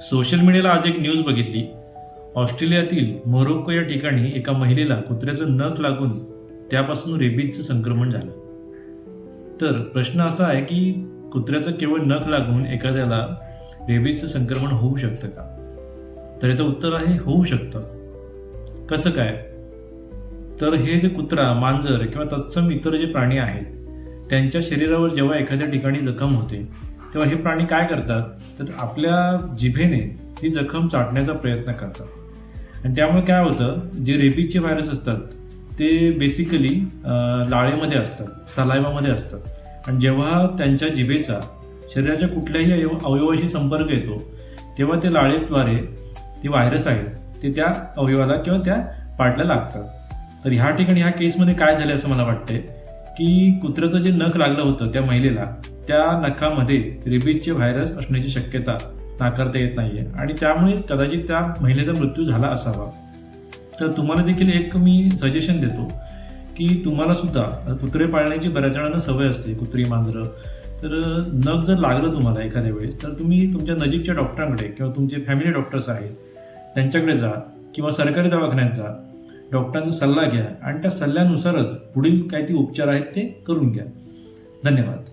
Social मीडियाला आज एक न्यूज बघितली. ऑस्ट्रेलियातील मोरोक्को या ठिकाणी एका महिलेला कुत्र्याचं नख लागून त्यापासून रेबीजचं संक्रमण झालं. तर प्रश्न असा आहे की कुत्र्याचं केवळ नख लागून एखाद्याला रेबीजचं संक्रमण होऊ शकतं का? तर याचं उत्तर आहे होऊ शकतं. कसं काय? तर हे जे कुत्रा मांजर किंवा तत्सम इतर जे प्राणी आहेत त्यांच्या शरीरावर जेव्हा एखाद्या ठिकाणी जखम होते तेव्हा हे प्राणी काय करतात? तर आपल्या जिभेने ही जखम चाटण्याचा प्रयत्न करतात. आणि त्यामुळे काय होतं? जे रेबीजचे व्हायरस असतात ते बेसिकली लाळेमध्ये असतात सलायवामध्ये असतात. आणि जेव्हा त्यांच्या जिभेचा शरीराच्या कुठल्याही अव अवयवाशी संपर्क येतो तेव्हा ते लाळेद्वारे ते व्हायरस आहेत ते त्या अवयवाला किंवा त्या पाटल्या लागतात तर ह्या ठिकाणी ह्या केसमध्ये काय झालं असं मला वाटतंय की कुत्र्याचं जे नख लागलं होतं त्या महिलेला त्या नखामध्ये रेबीजचे व्हायरस असण्याची शक्यता नाकारता येत नाहीये. आणि त्यामुळेच कदाचित त्या महिलेचा मृत्यू झाला असावा. तर तुम्हाला देखील एक मी सजेशन देतो की तुम्हाला सुद्धा कुत्रे पाळण्याची बऱ्याच जणांना सवय असते कुत्री मांजरं. तर नख जर लागलं तुम्हाला एखाद्या वेळेस तर तुम्ही तुमच्या नजीकच्या डॉक्टरांकडे किंवा तुमचे फॅमिली डॉक्टर्स आहेत त्यांच्याकडे जा किंवा सरकारी दवाखान्यांचा डॉक्टरांचा सल्ला घ्या आणि त्या सल्ल्यानुसारच पुढील काय ती उपचार आहेत ते करून घ्या. धन्यवाद.